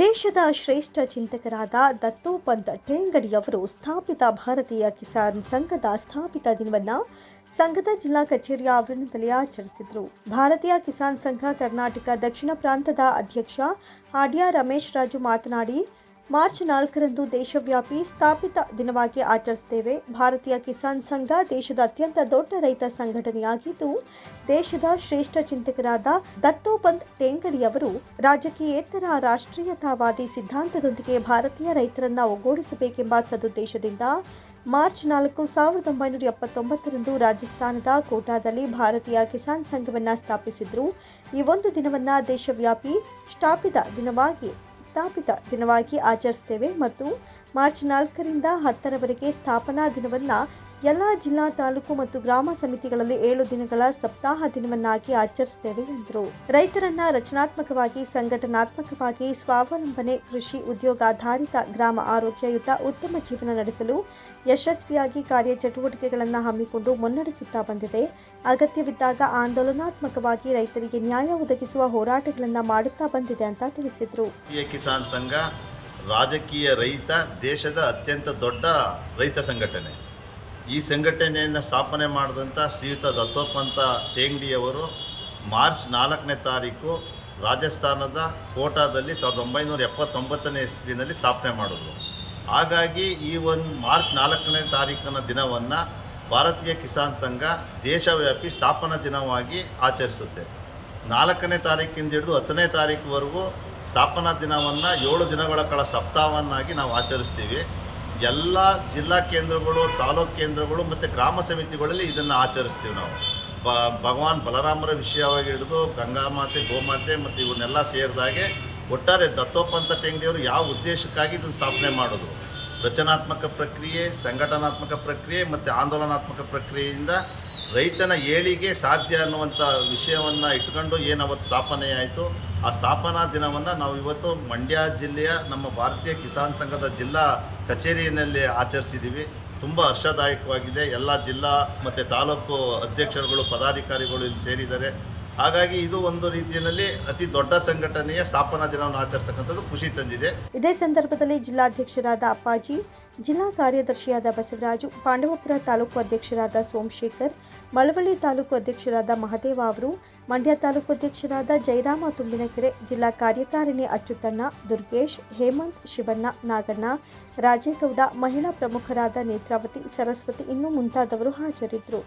ದೇಶದ ಶ್ರೇಷ್ಠ ಚಿಂತಕರಾದ ದತ್ತೋಪಂತ್ ಠೇಂಗಡಿಯವರು ಸ್ಥಾಪಿತ ಭಾರತೀಯ ಕಿಸಾನ್ ಸಂಘದ ಸ್ಥಾಪಿತ ದಿನವನ್ನು ಸಂಘದ ಜಿಲ್ಲಾ ಕಚೇರಿಯ ಆವರಣದಲ್ಲಿ ಆಚರಿಸಿದರು. ಭಾರತೀಯ ಕಿಸಾನ್ ಸಂಘ ಕರ್ನಾಟಕ ದಕ್ಷಿಣ ಪ್ರಾಂತದ ಅಧ್ಯಕ್ಷ ಆಡಿಯಾ ರಮೇಶ್ ರಾಜು ಮಾತನಾಡಿ ಮಾರ್ಚ್ ನಾಲ್ಕರಂದು ದೇಶವ್ಯಾಪಿ ಸ್ಥಾಪಿತ ದಿನವಾಗಿ ಆಚರಿಸುತ್ತೇವೆ. ಭಾರತೀಯ ಕಿಸಾನ್ ಸಂಘ ದೇಶದ ಅತ್ಯಂತ ದೊಡ್ಡ ರೈತ ಸಂಘಟನೆಯಾಗಿದ್ದು, ದೇಶದ ಶ್ರೇಷ್ಠ ಚಿಂತಕರಾದ ದತ್ತೋಪಂತ್ ಟೇಂಗಡಿಯವರು ರಾಜಕೀಯೇತರ ರಾಷ್ಟ್ರೀಯತಾವಾದಿ ಸಿದ್ಧಾಂತದೊಂದಿಗೆ ಭಾರತೀಯ ರೈತರನ್ನ ಒಗ್ಗೂಡಿಸಬೇಕೆಂಬ ಸದುದ್ದೇಶದಿಂದ ಮಾರ್ಚ್ ನಾಲ್ಕು ಸಾವಿರದ ಒಂಬೈನೂರ ಎಪ್ಪತ್ತೊಂಬತ್ತರಂದು ರಾಜಸ್ಥಾನದ ಕೋಟಾದಲ್ಲಿ ಭಾರತೀಯ ಕಿಸಾನ್ ಸಂಘವನ್ನು ಸ್ಥಾಪಿಸಿದ್ರು. ಈ ಒಂದು ದಿನವನ್ನು ದೇಶವ್ಯಾಪಿ ಸ್ಥಾಪಿತ ದಿನವಾಗಿ ಸ್ಥಾಪಿತ ದಿನವಾಗಿ ಆಚರಿಸ್ತೇವೆ ಮತ್ತು ಮಾರ್ಚ್ ನಾಲ್ಕರಿಂದ ಹತ್ತರವರೆಗೆ ಸ್ಥಾಪನಾ ದಿನವನ್ನು ಎಲ್ಲ ಜಿಲ್ಲಾ ತಾಲೂಕು ಮತ್ತು ಗ್ರಾಮ ಸಮಿತಿಗಳಲ್ಲಿ ಏಳು ದಿನಗಳ ಸಪ್ತಾಹ ದಿನವನ್ನಾಗಿ ಆಚರಿಸುತ್ತೇವೆ ಎಂದರು. ರೈತರನ್ನ ರಚನಾತ್ಮಕವಾಗಿ, ಸಂಘಟನಾತ್ಮಕವಾಗಿ ಸ್ವಾವಲಂಬನೆ, ಕೃಷಿ ಉದ್ಯೋಗಾಧಾರಿತ ಗ್ರಾಮ ಆರೋಗ್ಯಯುತ ಉತ್ತಮ ಜೀವನ ನಡೆಸಲು ಯಶಸ್ವಿಯಾಗಿ ಕಾರ್ಯಚಟುವಟಿಕೆಗಳನ್ನು ಹಮ್ಮಿಕೊಂಡು ಮುನ್ನಡೆಸುತ್ತಾ ಬಂದಿದೆ. ಅಗತ್ಯವಿದ್ದಾಗ ಆಂದೋಲನಾತ್ಮಕವಾಗಿ ರೈತರಿಗೆ ನ್ಯಾಯ ಒದಗಿಸುವ ಹೋರಾಟಗಳನ್ನು ಮಾಡುತ್ತಾ ಬಂದಿದೆ ಅಂತ ತಿಳಿಸಿದರು. ಕಿಸಾನ್ ಸಂಘ ರಾಜಕೀಯ ರೈತ ದೇಶದ ಅತ್ಯಂತ ದೊಡ್ಡ ರೈತ ಸಂಘಟನೆ. ಈ ಸಂಘಟನೆಯನ್ನು ಸ್ಥಾಪನೆ ಮಾಡಿದಂಥ ಶ್ರೀಯುತ ದತ್ತೋಪಂತ ಟೇಂಗ್ಡಿಯವರು ಮಾರ್ಚ್ ನಾಲ್ಕನೇ ತಾರೀಕು ರಾಜಸ್ಥಾನದ ಕೋಟಾದಲ್ಲಿ ಸಾವಿರದ ಒಂಬೈನೂರ ಎಪ್ಪತ್ತೊಂಬತ್ತನೇ ಇಸ್ವಿನಲ್ಲಿ ಸ್ಥಾಪನೆ ಮಾಡಿದ್ರು. ಹಾಗಾಗಿ ಈ ಒಂದು ಮಾರ್ಚ್ ನಾಲ್ಕನೇ ತಾರೀಕಿನ ದಿನವನ್ನು ಭಾರತೀಯ ಕಿಸಾನ್ ಸಂಘ ದೇಶವ್ಯಾಪಿ ಸ್ಥಾಪನಾ ದಿನವಾಗಿ ಆಚರಿಸುತ್ತೆ. ನಾಲ್ಕನೇ ತಾರೀಕಿಂದ ಹಿಡಿದು ಹತ್ತನೇ ತಾರೀಕುವರೆಗೂ ಸ್ಥಾಪನಾ ದಿನವನ್ನು ಏಳು ದಿನಗಳ ಕಾಲ ಸಪ್ತಾಹವನ್ನಾಗಿ ನಾವು ಆಚರಿಸ್ತೀವಿ. ಎಲ್ಲ ಜಿಲ್ಲಾ ಕೇಂದ್ರಗಳು, ತಾಲೂಕು ಕೇಂದ್ರಗಳು ಮತ್ತು ಗ್ರಾಮ ಸಮಿತಿಗಳಲ್ಲಿ ಇದನ್ನು ಆಚರಿಸ್ತೀವಿ ನಾವು. ಬ, ಭಗವಾನ್ ಬಲರಾಮರ ವಿಷಯವಾಗಿ ಹಿಡಿದು ಗಂಗಾಮಾತೆ ಗೋಮಾತೆ ಮತ್ತು ಇವನ್ನೆಲ್ಲ ಸೇರಿದಾಗೆ ಒಟ್ಟಾರೆ ದತ್ತೋಪಂತ ಟೆಂಗಡಿಯವರು ಯಾವ ಉದ್ದೇಶಕ್ಕಾಗಿ ಇದನ್ನು ಸ್ಥಾಪನೆ ಮಾಡೋದು? ರಚನಾತ್ಮಕ ಪ್ರಕ್ರಿಯೆ, ಸಂಘಟನಾತ್ಮಕ ಪ್ರಕ್ರಿಯೆ ಮತ್ತು ಆಂದೋಲನಾತ್ಮಕ ಪ್ರಕ್ರಿಯೆಯಿಂದ ರೈತನ ಏಳಿಗೆ ಸಾಧ್ಯ ಅನ್ನುವಂಥ ವಿಷಯವನ್ನು ಇಟ್ಕೊಂಡು ಏನು ಅವತ್ತು ಸ್ಥಾಪನೆ ಆಯಿತು, ಆ ಸ್ಥಾಪನಾ ದಿನವನ್ನು ನಾವು ಇವತ್ತು ಮಂಡ್ಯ ಜಿಲ್ಲೆಯ ನಮ್ಮ ಭಾರತೀಯ ಕಿಸಾನ್ ಸಂಘದ ಜಿಲ್ಲಾ ಕಚೇರಿಯಲ್ಲಿ ಆಚರಿಸಿದ್ದೀವಿ ತುಂಬ ಹರ್ಷದಾಯಕವಾಗಿದೆ. ಎಲ್ಲ ಜಿಲ್ಲಾ ಮತ್ತು ತಾಲೂಕು ಅಧ್ಯಕ್ಷರುಗಳು, ಪದಾಧಿಕಾರಿಗಳು ಇಲ್ಲಿ ಸೇರಿದ್ದಾರೆ. ಹಾಗಾಗಿ ಇದು ಒಂದು ರೀತಿಯಲ್ಲಿ ಅತಿ ದೊಡ್ಡ ಸಂಘಟನೆಯ ಸ್ಥಾಪನಾ ದಿನವನ್ನು ಆಚರಿಸ್ತಕ್ಕಂಥದ್ದು ಖುಷಿ ತಂದಿದೆ. ಇದೇ ಸಂದರ್ಭದಲ್ಲಿ ಜಿಲ್ಲಾಧ್ಯಕ್ಷರಾದ ಅಪ್ಪಾಜಿ ಜಿಲ್ಲಾ ಕಾರ್ಯದರ್ಶಿಯಾದ ಬಸವರಾಜು, ಪಾಂಡವಪುರ ತಾಲೂಕು ಅಧ್ಯಕ್ಷರಾದ ಸೋಮಶೇಖರ್, ಮಳವಳ್ಳಿ ತಾಲೂಕು ಅಧ್ಯಕ್ಷರಾದ ಮಹದೇವ ಅವರು, ಮಂಡ್ಯ ತಾಲೂಕು ಅಧ್ಯಕ್ಷರಾದ ಜಯರಾಮ ತುಂಬಿನಕೆರೆ, ಜಿಲ್ಲಾ ಕಾರ್ಯಕಾರಿಣಿ ಅಚ್ಚುತಣ್ಣ ದುರ್ಗೇಶ್, ಹೇಮಂತ್, ಶಿವಣ್ಣ, ನಾಗಣ್ಣ, ರಾಜೇಗೌಡ, ಮಹಿಳಾ ಪ್ರಮುಖರಾದ ನೇತ್ರಾವತಿ, ಸರಸ್ವತಿ ಇನ್ನೂ ಮುಂತಾದವರು ಹಾಜರಿದ್ದರು.